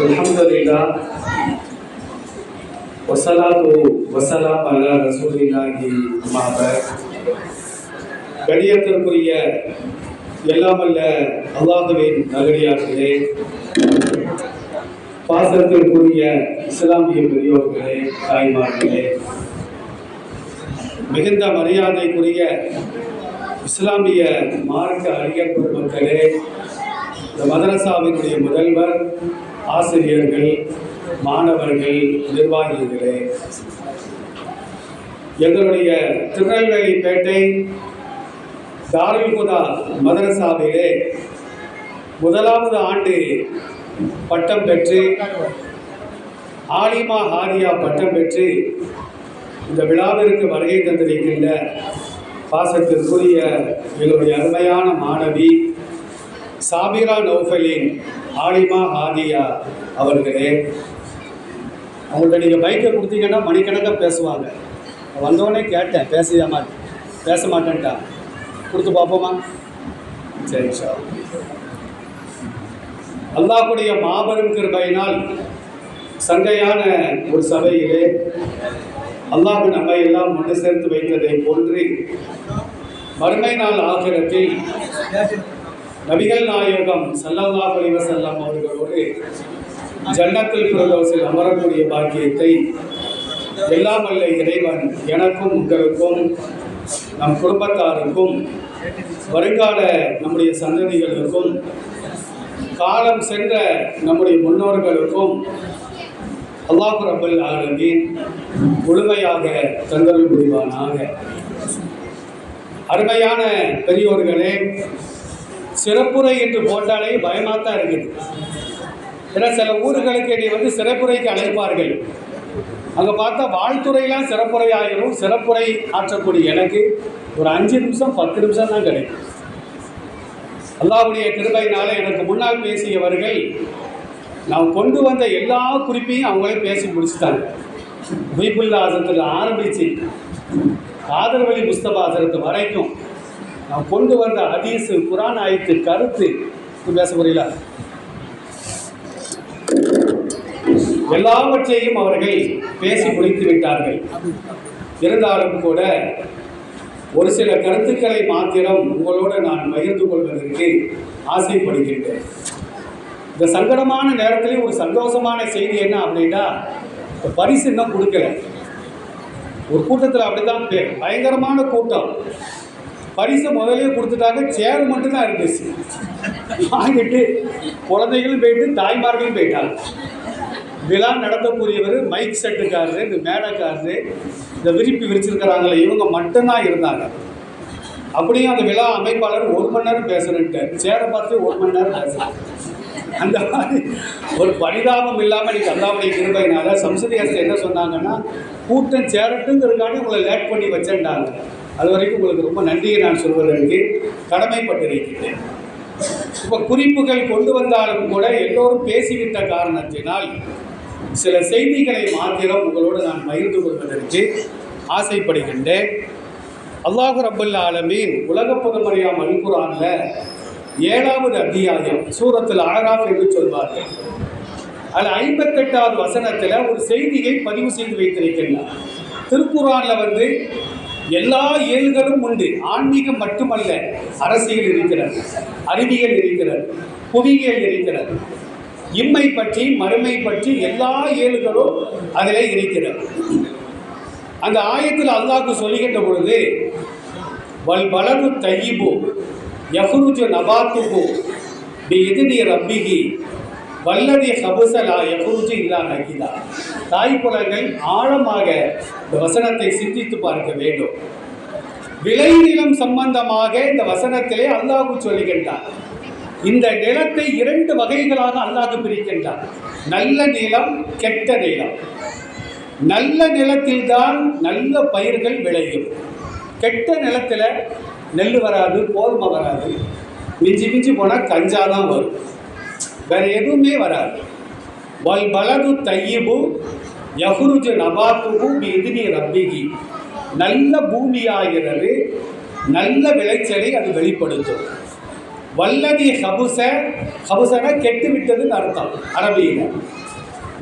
अल्हम्दुलिल्लाह वसलातु वसलाम अला रसूलिल्लाहि माबद கணியத்திற்குரிய எல்லாமல்ல அல்லாஹுவின் நகரியார்களே பாசத்திற்குரிய இஸ்லாமிய பெரியோர்களே தாய்மார்களே மிகுந்த மரியாதைக்குரிய இஸ்லாமிய மார்க்க அறிஞர் பெருமக்களே இந்த மதரசாவினுடைய முதல்வர் ஆசிரியர்கள் மாணவர்கள் நிர்வாகிகளே எங்களுடைய திருநெல்வேலி பேட்டை தாருல் மதரசாவிலே முதலாவது ஆண்டு பட்டம் பெற்று ஆலிமா ஹாரியா பட்டம் பெற்று இந்த விழாவிற்கு வருகை தந்திருக்கின்ற பாசத்திற்குரிய எங்களுடைய அருமையான மாணவி சாபிரா நௌஃபலின் ஆலிமா ஹாதியா அவர்களே அவங்கள்ட்ட நீங்கள் பைக்கை கொடுத்தீங்கன்னா மணிக்கணக்காக பேசுவாங்க. வந்தோடனே கேட்டேன் பேச மாட்டேன் பேச மாட்டேன்ட்டா. கொடுத்து பார்ப்போமா? சரி சார். அல்லாஹுடைய மாபெரும் கிருபையினால் சங்கையான ஒரு சபையிலே அல்லாஹ் நம்மை எல்லாம் ஒன்று சேர்த்து வைத்ததை போன்று மறுமை நாள் ஆகிரத்தில் நபிகள் நாயகம் சல்லல்லா அலைஹி அவர்களோடு ஜன்னத்தில் பிரதோசில் அமரக்கூடிய பாக்கியத்தை எல்லாம் அல்ல இறைவன் எனக்கும் உங்களுக்கும் நம் குடும்பத்தாருக்கும் வருங்கால நம்முடைய சந்ததிகளுக்கும் காலம் சென்ற நம்முடைய முன்னோர்களுக்கும் அல்லாஹ் ரபுல் ஆலமீன் முழுமையாக தந்தல் புரிவானாக. அருமையான பெரியோர்களே சிறப்புரை என்று போட்டாலே பயமாக தான் இருக்குது. ஏன்னா சில ஊர்களுக்கு என்னை வந்து சிறப்புரைக்கு அழைப்பார்கள். அங்கே பார்த்தா வாழ்த்துறையெல்லாம் சிறப்புரை ஆகிரும் சிறப்புரை ஆற்றக்கூடிய எனக்கு ஒரு அஞ்சு நிமிஷம் பத்து நிமிஷம் தான் கிடைக்கும். அல்லாவுடைய கிருபையினால எனக்கு முன்னால் பேசியவர்கள் நான் கொண்டு வந்த எல்லா குறிப்பையும் அவங்களே பேசி முடிச்சுட்டாங்க. பைபுல்லா ஆசனத்தில் ஆரம்பித்து ஆதரவழி புஸ்தபாசனத்து வரைக்கும் நான் கொண்டு வந்த அதீசு குரான் ஆயத்து கருத்து பேச முடியல எல்லாவற்றையும் அவர்கள் பேசி முடித்து விட்டார்கள். இருந்தாலும் கூட ஒரு சில கருத்துக்களை மாத்திரம் உங்களோடு நான் பகிர்ந்து கொள்வதற்கு ஆசைப்படுகின்றேன். இந்த சங்கடமான நேரத்திலே ஒரு சந்தோஷமான செய்தி என்ன அப்படின்னா பரிசு இன்னும் கொடுக்கல. ஒரு கூட்டத்தில் அப்படிதான் பே- பயங்கரமான கூட்டம். பரிசு முதலே கொடுத்துட்டாங்க சேர் மட்டும்தான் இருந்துச்சு. வாங்கிட்டு குழந்தைகளும் போயிட்டு தாய்மார்களும் போயிட்டாங்க. விழா நடத்தக்கூடியவர் மைக் செட்டுக்காரரு இந்த மேடைக்காரரு இந்த விரிப்பு விரிச்சிருக்கிறாங்களே இவங்க மட்டும்தான் இருந்தாங்க. அப்படியே அந்த விழா அமைப்பாளர் ஒரு மணி நேரம் பேசணுன்ட்டு சேரை பார்த்து ஒரு மணி நேரம் பேசுகிறேன் அந்த மாதிரி ஒரு பரிதாபம் இல்லாமல் இன்னைக்கு அல்லாவுடைய கிருபையினால சம்சதியாசை என்ன சொன்னாங்கன்னா கூட்டம் சேரட்டுங்கிறதுக்காண்டி உங்களை லேட் பண்ணி வச்சேன்டாங்க. அது வரைக்கும் உங்களுக்கு ரொம்ப நன்றியை நான் சொல்வதற்கு கடமைப்பட்டிருக்கிறேன். இப்போ குறிப்புகள் கொண்டு வந்தாலும் கூட எல்லோரும் பேசிவிட்ட காரணத்தினால் சில செய்திகளை மாத்திரம் உங்களோடு நான் பகிர்ந்து கொள்வதற்கு ஆசைப்படுகின்றேன். அல்லாஹு ரபுல் ஆலமீன் உலக பொதுமறையாம் அல்குரான்ல ஏழாவது அத்தியாயம் சூரத்தில் ஆராஃப் என்று சொல்வார்கள். அதில் ஐம்பத்தெட்டாவது வசனத்தில் ஒரு செய்தியை பதிவு செய்து வைத்திருக்கின்றார். திருக்குறானில் வந்து எல்லா இயல்களும் உண்டு ஆன்மீகம் மட்டுமல்ல அரசியல் இருக்கிறது அறிவியல் இருக்கிறது புவியியல் இருக்கிறது. இம்மை பற்றி மறுமை பற்றி எல்லா இயல்களும் அதிலே இருக்கிறது. அந்த ஆயத்தில் அல்லாஹ் சொல்லுகின்ற பொழுது வல் வளர்வு தையிபோ யஹ்ருஜு நபாத்துஹு பி எதிரி ரப்பிகி வல்லதி ஹபுசலா யஹ்ருஜு இல்லா நகிதா தாய்ப்புலங்கள் ஆழமாக இந்த வசனத்தை சிந்தித்து பார்க்க வேண்டும். விளைநிலம் சம்பந்தமாக இந்த வசனத்திலே அல்லாஹ் சொல்லுகின்றார். இந்த நிலத்தை இரண்டு வகைகளாக அல்லாஹ் பிரிக்கின்றார். நல்ல நிலம் கெட்ட நிலம். நல்ல நிலத்தில்தான் நல்ல பயிர்கள் விளையும். கெட்ட நிலத்தில் நெல் வராது கோதுமை வராது. மிஞ்சி மிஞ்சி போனால் கஞ்சா தான் வரும். வேறு எதுவுமே வராது. வல் பலது தையிபு யஹ்ருஜு நபாத்துஹு பிஇذنி ரப்பிகி நல்ல பூமியாகிறது நல்ல விளைச்சலை அது வெளிப்படுத்தும். வல்லதி ஹபுச ஹபுசனா கெட்டு விட்டதுன்னு அர்த்தம் அரபியில்.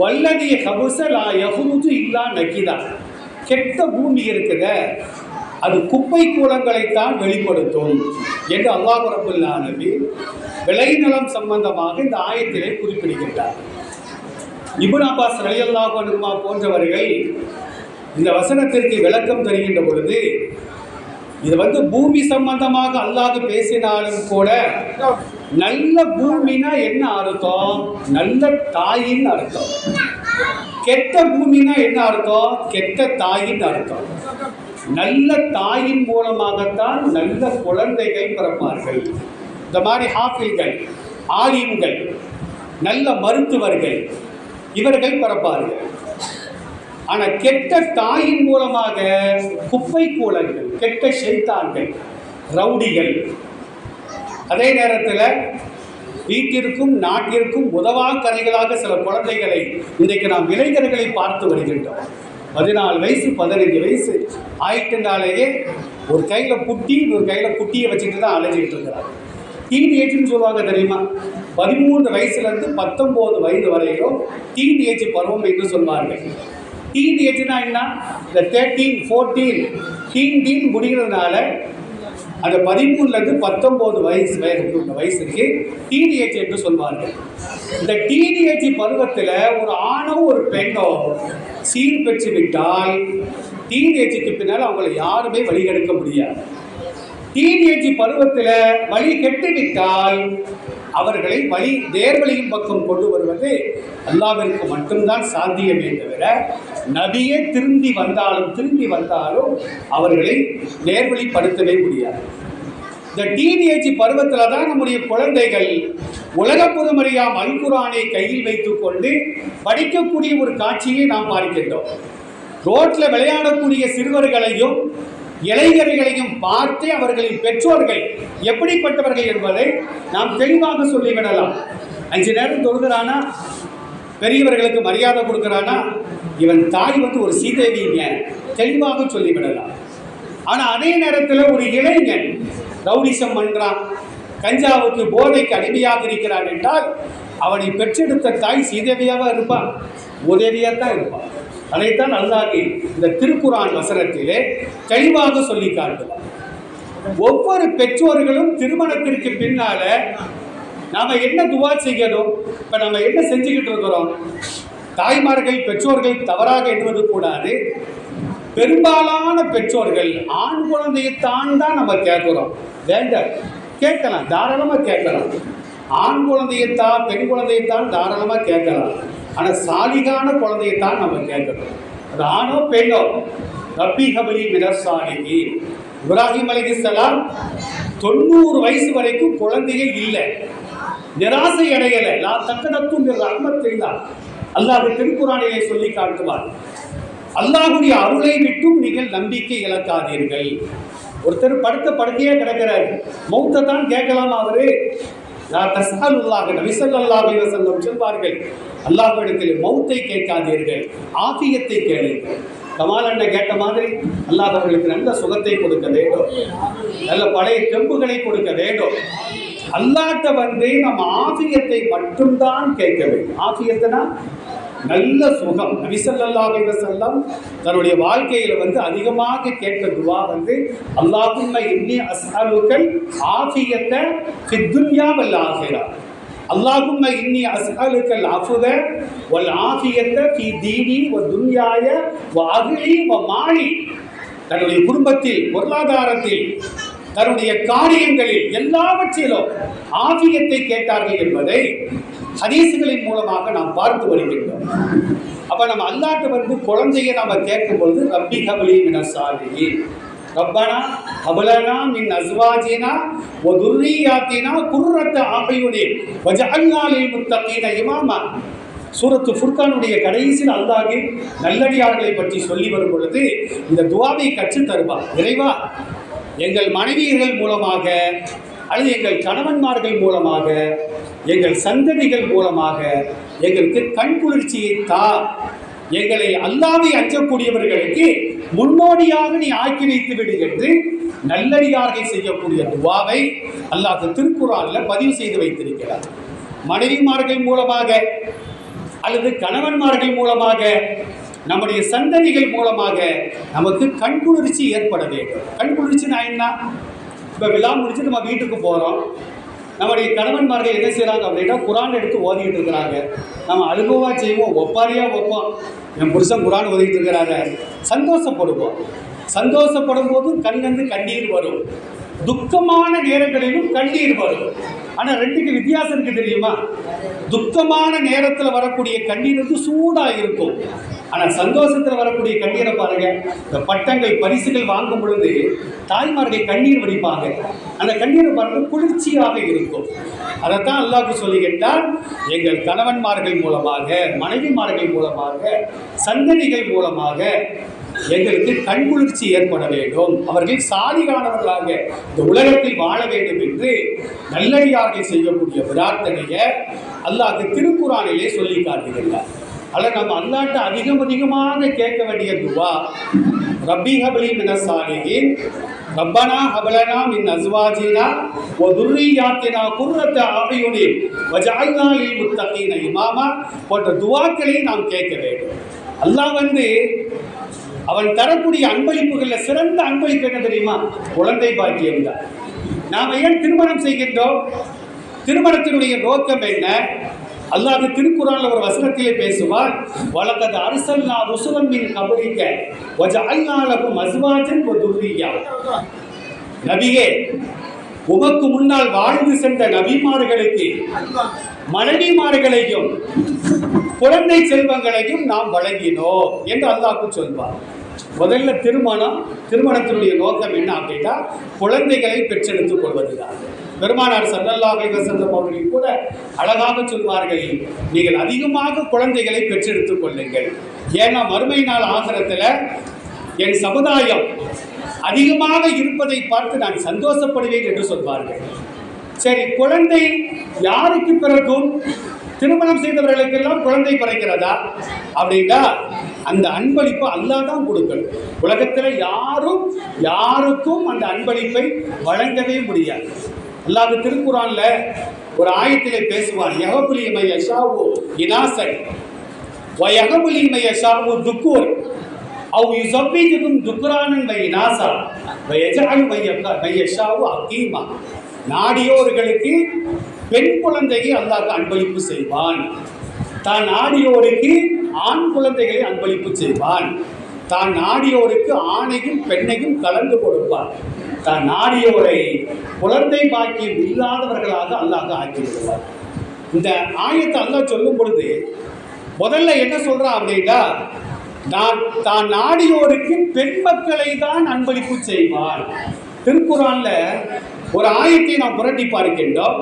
வல்லதி ஹபுச லா யகுருஜு இல்லா நக்கிதா கெட்ட பூமி இருக்குத. அது குப்பை கூலங்களைத்தான் வெளிப்படுத்தும் என்று அல்லாஹ் ரபுல் ஆலமி விளைநிலம் சம்பந்தமாக இந்த ஆயத்திலே குறிப்பிடுகின்றார். இபுன் அப்பாஸ் ரலியல்லாஹு அன்ஹுமா போன்றவர்கள் இந்த வசனத்திற்கு விளக்கம் தருகின்ற பொழுது இது வந்து பூமி சம்பந்தமாக அல்லாது பேசினாலும் கூட நல்ல பூமினா என்ன அர்த்தம்? நல்ல தாயின் அர்த்தம். கெட்ட பூமினா என்ன அர்த்தம்? கெட்ட தாயின் அர்த்தம். நல்ல தாயின் மூலமாகத்தான் நல்ல குழந்தைகள் பிறப்பார்கள். இந்த மாதிரி ஹாஃபில்கள் ஆலிம்கள் நல்ல மருத்துவர்கள் இவர்கள் பிறப்பார்கள். ஆனால் கெட்ட தாயின் மூலமாக குப்பை கூலங்கள் கெட்ட செய்தார்கள் ரவுடிகள். அதே நேரத்தில் வீட்டிற்கும் நாட்டிற்கும் உதவாக்கரைகளாக சில குழந்தைகளை இன்றைக்கு நாம் இளைஞர்களை பார்த்து வருகின்றோம். பதினாலு வயசு பதினஞ்சு வயசு ஆயிட்டுனாலேயே ஒரு கையில் குட்டி ஒரு கையில் குட்டியை வச்சுட்டு தான் அலைஞ்சிட்டு இருக்கிறாங்க டீன் ஏஜ்னு சொல்லுவாங்க தெரியுமா? பதிமூன்று வயசுலேருந்து பத்தொம்போது வயது வரையிலும் டீன் ஏஜ் பருவம் என்று சொல்வார்கள். டீன் ஏஜ்னா என்ன? இந்த தேர்ட்டீன் ஃபோர்டீன் டீன் டீன் முடிகிறதுனால அந்த பதிமூணுலேருந்து பத்தொம்போது வயசு வயதுக்கு உள்ள வயசுக்கு டீனேஜ் என்று சொல்வார்கள். இந்த டீனேஜ் பருவத்தில் ஒரு ஆணோ ஒரு பெண்ணோ சீர் பெற்று விட்டால் டீனேஜுக்கு பின்னால் அவங்களை யாருமே வழிகெடுக்க முடியாது. டீனேஜ் பருவத்தில் வழி கெட்டு விட்டால் அவர்களை வழி நேர்வழியின் பக்கம் கொண்டு வருவது அல்லாவிற்கு மட்டும்தான் சாத்தியமே தவிர நபியே திரும்பி வந்தாலும் திரும்பி வந்தாலும் அவர்களை நேர்வழிப்படுத்தவே முடியாது. இந்த டீனேஜ் பருவத்தில் தான் நம்முடைய குழந்தைகள் உலக பொதுமறியாம் அல்குரானை கையில் வைத்துக்கொண்டு படிக்கக்கூடிய ஒரு காட்சியை நாம் பார்க்கின்றோம். ரோட்டில் விளையாடக்கூடிய சிறுவர்களையும் இளைஞர்களையும் பார்த்து அவர்களின் பெற்றோர்கள் எப்படிப்பட்டவர்கள் என்பதை நாம் தெளிவாக சொல்லிவிடலாம். அஞ்சு நேரம் தொழுகிறானா? பெரியவர்களுக்கு மரியாதை கொடுக்குறானா? இவன் தாய் வந்து ஒரு சீதேவிங்க தெளிவாக சொல்லிவிடலாம். ஆனால் அதே நேரத்தில் ஒரு இளைஞன் ரவுடிசம் பண்ணுறான் கஞ்சாவுக்கு போதைக்கு அடிமையாக இருக்கிறான் என்றால் அவனை பெற்றெடுத்த தாய் சீதேவியாக இருப்பான் உதவியாக தான் இருப்பான் அதைத்தான் அல்லாஹி இந்த திருக்குரான் வசனத்திலே தெளிவாக சொல்லி காட்டுவார் ஒவ்வொரு பெற்றோர்களும் திருமணத்திற்கு பின்னால நாம என்ன துவா செய்யணும்? இப்ப நம்ம என்ன செஞ்சுக்கிட்டு இருக்கிறோம்? தாய்மார்கள் பெற்றோர்கள் தவறாக எண்ணுவது கூடாது. பெரும்பாலான பெற்றோர்கள் ஆண் குழந்தையைத்தான் தான் நம்ம கேட்குறோம். வேண்டாம். கேட்கலாம் தாராளமாக கேட்கலாம். ஆண் குழந்தையைத்தான் பெண் குழந்தையைத்தான் தாராளமாக கேட்கலாம். ஆனால் சாலிகான குழந்தையைத்தான் நம்ம கேட்கணும். அது ஆணோ பெண்ணோ? ரப்பி கபலி மினசாலிகி இப்ராஹிம் அலிகலாம் தொண்ணூறு வயசு வரைக்கும் குழந்தையே இல்லை. நிராசை அடையலை. லா தக்கனத்தும் ரஹ்மத்தில்லா அல்லாஹ் திருக்குறானையை சொல்லி காட்டுவார். அல்லாஹுடைய அருளை விட்டும் நீங்கள் நம்பிக்கை இழக்காதீர்கள். ஒருத்தர் படுத்த படுக்கையே கிடக்கிறார். மௌத்தை தான் கேட்கலாம் அவரு? நான் தஸ்அலுல்லாஹ் சொல்வார்கள் அல்லாஹ்விடத்தில் மௌத்தை கேட்காதீர்கள் ஆஃபியத்தை கேளுங்கள். கமால் அண்ணன் கேட்ட மாதிரி அல்லாஹ் அவர்களுக்கு நல்ல சுகத்தை கொடுக்க வேண்டும் நல்ல பழைய தெம்புகளை கொடுக்க வேண்டும். அல்லாட்ட வந்து நம்ம ஆசியத்தை மட்டும்தான் கேட்க வேண்டும். ஆசியத்தைனா நல்ல சுகம். நபிசல்லாஹி செல்லம் தன்னுடைய வாழ்க்கையில வந்து அதிகமாக கேட்ட துவா வந்து அல்லாஹும்ம இன்னி அஸ்அலுக்கல் ஆஃபியத்தை ஃபித்துன்யா வல் ஆஹிரா. அல்லாஹும்ம இன்னி அஸ்அலுக்கல் அஃபுத வல் ஆஃபியத்தை ஃபி தீனி வ துன்யாய வ அகிலி வ மாழி தன்னுடைய குடும்பத்தில் பொருளாதாரத்தில் தன்னுடைய காரியங்களில் எல்லாவற்றிலும் ஆபியத்தை கேட்டார்கள் என்பதை ஹதீசுகளின் மூலமாக நாம் பார்த்து வருகின்றோம். அப்ப நம்ம அல்லாட்ட வந்து குழந்தைய நாம கேட்கும் பொழுது ரப்பி கபலி மினசாலிஹி ரப்பனா கபலனா மின் அஸ்வாஜினா வ துர்ரியாத்தினா குர்ரத்த ஆகையுனே வஜஅல்னா லில் முத்தகீன இமாமா. சூரத்து ஃபுர்கானுடைய கடைசியில் அல்லாஹ் நல்லடியார்களை பற்றி சொல்லி வரும் பொழுது இந்த துவாவை கற்று தருவார் இறைவா எங்கள் மனைவியர்கள் மூலமாக அல்லது எங்கள் கணவன்மார்கள் மூலமாக எங்கள் சந்ததிகள் மூலமாக எங்களுக்கு கண் குளிர்ச்சியை தா. எங்களை அல்லாவை அஞ்சக்கூடியவர்களுக்கு முன்னோடியாக நீ ஆக்கி வைத்து விடு என்று நல்லடியார்கள் செய்யக்கூடிய துவாவை அல்லாத திருக்குறான்ல பதிவு செய்து வைத்திருக்கிறார். மனைவிமார்கள் மூலமாக அல்லது கணவன்மார்கள் மூலமாக நம்முடைய சந்ததிகள் மூலமாக நமக்கு கண்குளிர்ச்சி ஏற்பட வேண்டும். கண்குளிர்ச்சினா என்ன? இப்போ விழா முடிச்சு நம்ம வீட்டுக்கு போகிறோம் நம்முடைய கணவன்மார்கள் என்ன செய்கிறாங்க அப்படின்னா குரான் எடுத்து ஓதிக்கிட்டு இருக்கிறாங்க. நம்ம அனுபவமாக செய்வோம் ஒப்பாரியாக வைப்போம். என் புருஷன் குரான் ஓதிக்கிட்டு இருக்கிறாரு. சந்தோஷப்படுவோம். சந்தோஷப்படும் போதும் கண்ணிலிருந்து கண்ணீர் வரும். துக்கமான நேரங்களிலும் கண்ணீர் வரும். ஆனால் ரெண்டுக்கு வித்தியாசம் இருக்கு தெரியுமா? துக்கமான நேரத்தில் வரக்கூடிய கண்ணீர் வந்து சூடாக இருக்கும். ஆனால் சந்தோஷத்தில் வரக்கூடிய கண்ணீரை பாருங்க. இந்த பட்டங்கள் பரிசுகள் வாங்கும் பொழுது தாய்மார்கள் கண்ணீர் வடிப்பாங்க. அந்த கண்ணீரை பாருங்க குளிர்ச்சியாக இருக்கும். அதைத்தான் அல்லாஹ் சொல்லி கேட்டால் எங்கள் கணவன்மார்கள் மூலமாக மனைவிமார்கள் மூலமாக சந்ததிகள் மூலமாக எங்களுக்கு கண்குளிர்ச்சி ஏற்பட வேண்டும். அவர்கள் சாதிகானவர்களாக இந்த உலகத்தில் வாழ வேண்டும் என்று நல்லடியார்கள் செய்யக்கூடிய பிரார்த்தனையை அல்லாஹ் திருக்குறானிலே சொல்லி காட்டுகிறார். அல்ல நம்ம அல்லாட்ட அதிகம் அதிகமாக கேட்க வேண்டிய துவா. ரப்பி ஹபலி மின சாலிஹின். ரப்பனா ஹபலனா மின் அஸ்வாஜினா. வ துர்ரியாத்தினா குர்ரத்த அபியுனின் வஜஅல்னா லில் முத்தகீன இமாமா. போன்ற துவாக்களை நாம் கேட்க வேண்டும். அல்லாஹ் வந்து அவன் தரக்கூடிய அன்பளிப்புகளில் சிறந்த அன்பளிப்பு என்ன தெரியுமா? குழந்தை பாக்கியம் தான். நாம் ஏன் திருமணம் செய்கின்றோம்? திருமணத்தினுடைய நோக்கம் என்ன? அல்லாஹ் திருக்குறான்ல ஒரு வசனத்திலே பேசுவார் வழக்கது அரசல்லா ருசுலம் மின் கபலிக்க வஜ அல்லாலகும் அஸ்வாஜன் துர்ரியா. நபியே உமக்கு முன்னால் வாழ்ந்து சென்ற நபிமார்களுக்கு மனைவிமார்களையும் குழந்தை செல்வங்களையும் நாம் வழங்கினோம் என்று அல்லாஹ் சொல்வார். முதல்ல திருமணம் திருமணத்தினுடைய நோக்கம் என்ன அப்படின்னா குழந்தைகளை பெற்றெடுத்துக் கொள்வதுதான். பெருமானார் சல்லல்லாஹு வசந்தம் அவர்கள் கூட அழகாக சொல்வார்கள் நீங்கள் அதிகமாக குழந்தைகளை பெற்றெடுத்துக் கொள்ளுங்கள். ஏன்னா மறுமை நாள் ஆகிரத்தில் என் சமுதாயம் அதிகமாக இருப்பதை பார்த்து நான் சந்தோஷப்படுவேன் என்று சொல்வார்கள். சரி குழந்தை யாருக்கு பிறக்கும்? திருமணம் செய்தவர்களுக்கெல்லாம் குழந்தை பிறக்கிறதா? அப்படின்னா அந்த அன்பளிப்பு அல்லாஹ் தான் கொடுக்கணும். உலகத்தில் யாரும் யாருக்கும் அந்த அன்பளிப்பை வழங்கவே முடியாது. அல்லாஹ் திருக்குறான்ல ஒரு ஆயத்திலே பேசுவார் யகபுலி யஷாவு இனாசன் வயகபுலி மையஷாவு துக்கூர் அவு யுசப்பிஜுக்கும் துக்குரானன் வை இனாசா வயஜாலு மைய மையஷாவு அகீமா. நாடியோர்களுக்கு பெண் குழந்தையை அல்லாஹ் அன்பளிப்பு செய்வான். தான் நாடியோருக்கு ஆண் குழந்தைகளை அன்பளிப்பு செய்வான். தான் நாடியோருக்கு ஆணையும் பெண்ணையும் கலந்து கொடுப்பான். தான் நாடியோரை குழந்தை பாக்கியம் இல்லாதவர்களாக அல்லாஹ் ஆக்கி விடுவார் இந்த ஆயத்தை அல்லாஹ் சொல்லும் பொழுது முதல்ல என்ன சொல்றான் அப்படின்னா நான் தான் நாடியோருக்கு பெண் மக்களை தான் அன்பளிப்பு செய்வான். திருக்குறான்ல ஒரு ஆயத்தை நாம் புரட்டி பார்க்கின்றோம்.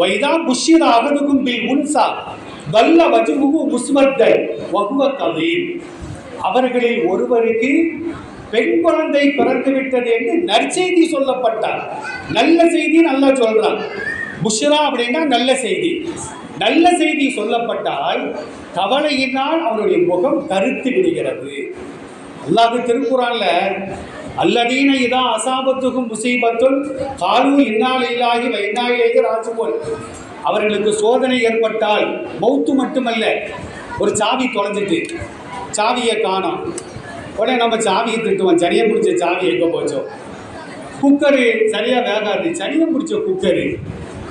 வைதா புஷ்யத அகதுக்கும் பில் உன்சா வல்ல வஜுகு முஸ்மத்தன் வகுவ கதீம் அவர்களில் ஒருவருக்கு பெண் குழந்தை பிறந்துவிட்டது என்று நற்செய்தி சொல்லப்பட்டார். நல்ல செய்தி நல்லா சொல்றான். புஷ்ரா அப்படின்னா நல்ல செய்தி. நல்ல செய்தி சொல்லப்பட்டால் கவலையினால் அவருடைய முகம் கருத்து விடுகிறது. அல்லாது திருக்குறான்ல அல்லதீன இதா அசாபத்துக்கும் முசீபத்தும் காலு இன்னால் இல்லாகி வைநாயிலேயே ராஜுவோல் அவர்களுக்கு சோதனை ஏற்பட்டால் மௌத்து மட்டுமல்ல ஒரு சாவி தொலைஞ்சிட்டு சாவியை காணோம். உடனே நம்ம சாவியை திட்டுவோம் சனியை பிடிச்ச சாவி எங்கே போச்சோம் குக்கரு சரியாக வேகாது. சனியை பிடிச்ச குக்கரு.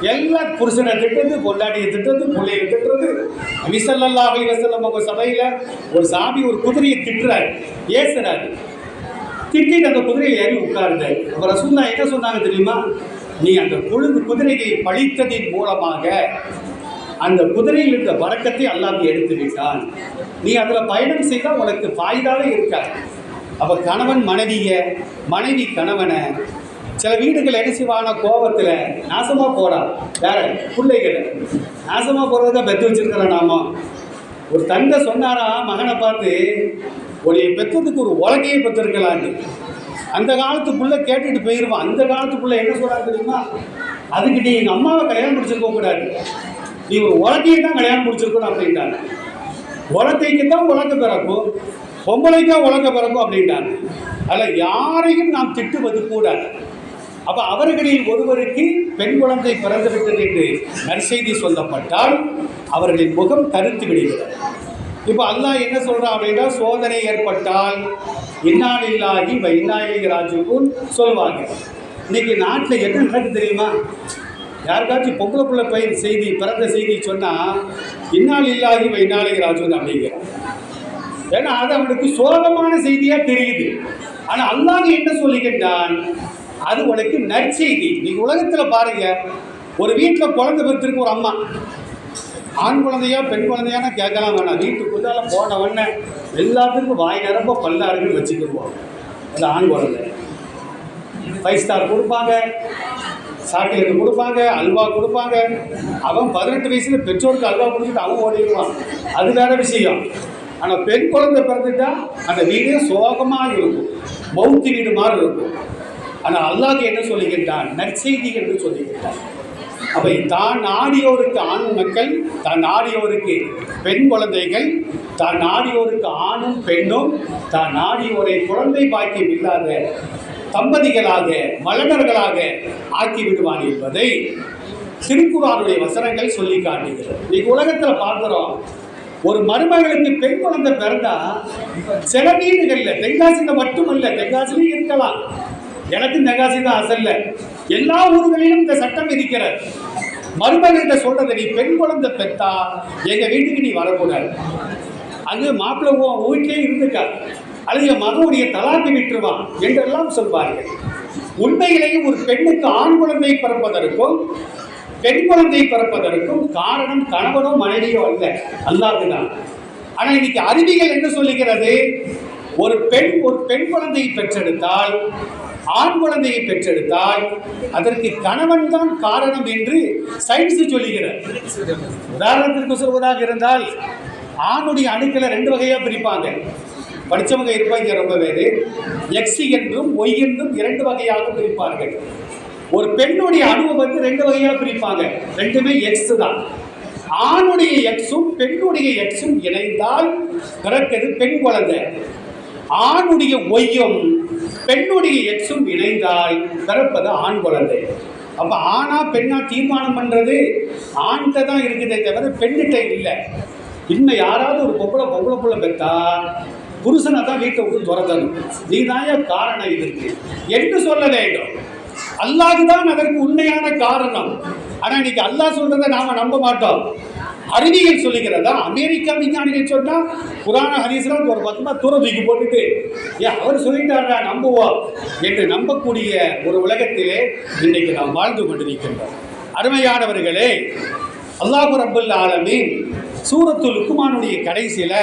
எல்லா புருஷனை திட்டுறது பொண்டாட்டியை திட்டுறது பிள்ளையை திட்டுறது. விசல்லல்லா அலி வசல்லம் அவங்க சபையில் ஒரு சாமி ஒரு குதிரையை திட்டுறாரு. ஏசுறாரு. திட்டிட்டு அந்த குதிரையில் ஏறி உட்கார்ந்தார். அப்புறம் ரசூல்லா என்ன சொன்னாங்க தெரியுமா? நீ அந்த கொழுந்து குதிரையை பழித்ததின் மூலமாக அந்த குதிரையில் இருந்த வரக்கத்தை அல்லாஹ் எடுத்து விட்டான். நீ அதில் பயணம் செய்தால் உனக்கு ஃபாய்தாவே இருக்காது. அப்போ கணவன் மனைவிய மனைவி கணவனை சில வீடுகள் என்ன செய்வான கோபத்தில் நாசமாக போகிறான் வேற பிள்ளைகளை நாசமாக போகிறத பெற்று வச்சிருக்கிறோம் நாம. ஒரு தந்தை சொன்னாரா மகனை பார்த்து உன்னைய பெற்றதுக்கு ஒரு உலகையை பெற்றிருக்கலான்னு அந்த காலத்துக்குள்ளே கேட்டுட்டு போயிடுவான் அந்த காலத்துக்குள்ளே என்ன சொல்றாரு தெரியுமா? அதுக்கு நீ எங்கள் அம்மாவை கல்யாணம் முடிச்சிருக்க கூடாது. நீ ஒரு உலகையை தான் கல்யாணம் முடிச்சிருக்கணும் அப்படின்ட்டாங்க. உலத்தைக்கு தான் உலக பிறக்கும் பொம்பளைக்கா உலக பிறக்கும் அப்படின்ட்டாங்க. அதில் யாரையும் நாம் திட்டுவது கூடாது. அப்போ அவர்களில் ஒருவருக்கு பெண் குழந்தை பிறந்துவிட்டது என்று நற்செய்தி சொல்லப்பட்டால் அவர்களின் முகம் கருத்து விடுகிறது. இப்போ அல்லாஹ் என்ன சொல்கிறான் அப்படின்னா சோதனை ஏற்பட்டால் இன்னாலில்லாகி வைநாயகி ராஜுக்கும் சொல்லுவாங்க. இன்னைக்கு நாட்டில் என்ன நடக்குது தெரியுமா? யாருக்காச்சும் பொம்பளை பிள்ளை பயிர் செய்தி பிறந்த செய்தி சொன்னால் இன்னால் இல்லாகி வைநாளிக ராஜுன்னு அப்படிங்கிறான் ஏன்னா அது அவனுக்கு சோகமான செய்தியாக தெரியுது. ஆனால் அல்லாஹ் என்ன சொல்லிக்கிட்டான்? அது உனக்கு நற்செய்தி. நீங்கள் உலகத்தில் பாருங்க ஒரு வீட்டில் குழந்தை பெற்றிருக்கு ஒரு அம்மா. ஆண் குழந்தையா பெண் குழந்தையானா கேட்கலாம் வேணாம். வீட்டுக்குள்ளால போன உடனே எல்லாத்துக்கும் வாய் நிரம்ப பல்லாருன்னு வச்சுக்கிடுவோம். அது ஆண் குழந்தை. ஃபைவ் ஸ்டார் கொடுப்பாங்க. சாக்லேட் கொடுப்பாங்க அல்வா கொடுப்பாங்க. அவன் பதினெட்டு வயசுல பெற்றோருக்கு அல்வா கொடுத்துட்டு அவன் ஓடிடுவான். அது வேற விஷயம். ஆனால் பெண் குழந்தை பிறந்துட்டா அந்த வீடே சோகமாக இருக்கும். மௌத்தி வீடு மாதிரி இருக்கும். ஆனால் அல்லாஹ் என்ன சொல்லிக்கிட்டான்? நற்செய்தி என்று சொல்லிக்கிட்டான். அவை தான் நாடியோருக்கு ஆண் மக்கள் தான் நாடியோருக்கு பெண் குழந்தைகள் தான் நாடியோருக்கு ஆணும் பெண்ணும் தான் நாடியோரை குழந்தை பாக்கியம் இல்லாத தம்பதிகளாக மலனர்களாக ஆக்கி விடுவான் என்பதை திருக்குறானுடைய வசனங்கள் சொல்லி காட்டுகிறது. இன்னைக்கு உலகத்தில் பார்க்குறோம் ஒரு மருமகளுக்கு பெண் குழந்தை பிறந்தா சில வீடுகளில் தென்காசியில் மட்டுமல்ல தென்காசிலையும் இருக்கலாம். எனக்கு தென்காசி தான் அசல்ல. எல்லா ஊர்களிலும் இந்த சட்டம் இருக்கிறது. மருமகிட்ட சொல்றத நீ பெண் குழந்தை பெற்றா எங்க வீட்டுக்கு நீ வரக்கூடாது. அது மாப்பிள்ளை வீட்டிலே இருந்துக்கா அல்லது என் மகனுடைய தலாக்கு விட்டுருவான் என்றெல்லாம் சொல்வார்கள். உண்மையிலேயே ஒரு பெண்ணுக்கு ஆண் குழந்தை பிறப்பதற்கும் பெண் குழந்தை பிறப்பதற்கும் காரணம் கணவனோ மனைவியோ அல்ல. அல்லாதுதான் ஆனால் இன்னைக்கு அறிவியல் என்ன சொல்லுகிறது? ஒரு பெண் ஒரு பெண் குழந்தையை பெற்றெடுத்தால் ஆண் குழந்தையை பெற்றெடுத்தால் அதற்கு கணவன் தான் காரணம் என்று சயின்ஸ் சொல்லுகிறார். உதாரணத்திற்கு சொல்வதாக இருந்தால் ஆணுடைய அணுக்களை ரெண்டு வகையாக பிரிப்பாங்க. படித்தவங்க இருப்பாங்க ரொம்ப பேர். எக்ஸ் என்றும் ஒய் என்றும் இரண்டு வகையாக பிரிப்பார்கள். ஒரு பெண்ணுடைய அணுவை வந்து ரெண்டு வகையாக பிரிப்பாங்க. ரெண்டுமே எக்ஸ் தான். ஆணுடைய எக்ஸும் பெண்ணுடைய எக்ஸும் இணைந்தால் பிறக்கிறது பெண் குழந்தை. ஆணுடைய ஒய்யும் பெண்ணுடைய எக்ஸும் இணைந்தால் பிறப்பது ஆண் குழந்தை. அப்போ ஆணா பெண்ணா தீர்மானம் பண்ணுறது ஆண்கிட்ட தான் இருக்குதே தவிர பெண்ணிட்ட இல்லை. இன்னும் யாராவது ஒரு பொம்பளை பொம்பளை புள்ள பெற்றா புருஷனை தான் வீட்டை விட்டு துரத்தணும். நீதான் காரணம் இதற்கு என்று சொல்ல வேண்டும். அல்லாஹ் தான் அதற்கு உண்மையான காரணம். ஆனால் இன்னைக்கு அல்லாஹ் சொல்றதை நாம நம்ப மாட்டோம். அறிவியல் சொல்லுகிறதா? அமெரிக்கா விஞ்ஞானிகள் சொன்னா புராண ஹரிசலாம் ஒரு பக்கமா தூர போட்டுட்டு ஏன் அவர் சொல்லிட்டாரா நம்புவோம் என்று நம்பக்கூடிய ஒரு உலகத்திலே இன்னைக்கு நாம் வாழ்ந்து கொண்டிருக்கின்றோம். அருமையானவர்களே அல்லாஹு ரபுல் ஆலமின் சூரத்து லுக்குமானுடைய கடைசியில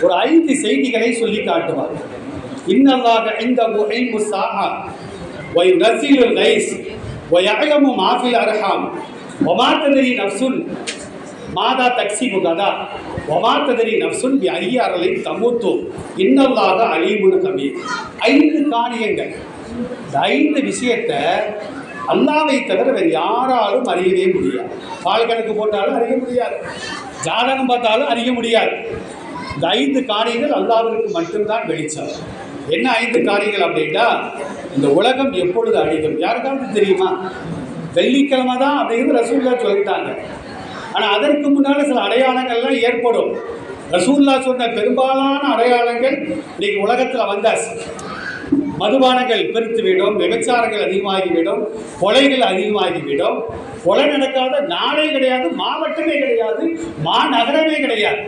ஒரு ஐந்து செய்திகளை சொல்லி காட்டுவார். இன்னல்லாக இந்த ஐம்பு சாஹா ஒய் நசீலுல் ஒய் ஒயகமு மாஃபில் அர்ஹாம் ஒமா ததரி நப்சுன் மாதா தக்சி முகதா ஒமா ததரி நப்சுன் பி ஐயாரலை தமுத்து இன்னல்லாக அலீமுன கபி ஐந்து காரியங்கள். இந்த ஐந்து விஷயத்தை அல்லாவை தவிர வேறு யாராலும் அறியவே முடியாது. பால் கணக்கு போட்டாலும் அறிய முடியாது. ஜாதகம் பார்த்தாலும் அறிய முடியாது. இந்த ஐந்து காரியங்கள் அல்லாவிற்கு மட்டும்தான் வெளிச்சம். என்ன ஐந்து காரியங்கள் அப்படின்னா இந்த உலகம் எப்பொழுது அழியும்? யாருக்காவது தெரியுமா? வெள்ளிக்கிழமை தான் அப்படிங்கிறது ரசூல்லா சொல்லிட்டாங்க. ஆனால் அதற்கு முன்னால் சில அடையாளங்கள்லாம் ஏற்படும். ரசூல்லா சொன்ன பெரும்பாலான அடையாளங்கள் இன்னைக்கு உலகத்தில் வந்தாச்சு. மதுபானங்கள் பெருத்துவிடும் விபச்சாரங்கள் அதிகமாகிவிடும் கொலைகள் அதிகமாகிவிடும். கொலை நடக்காத நாளே கிடையாது மாவட்டமே கிடையாது மாநகரமே கிடையாது.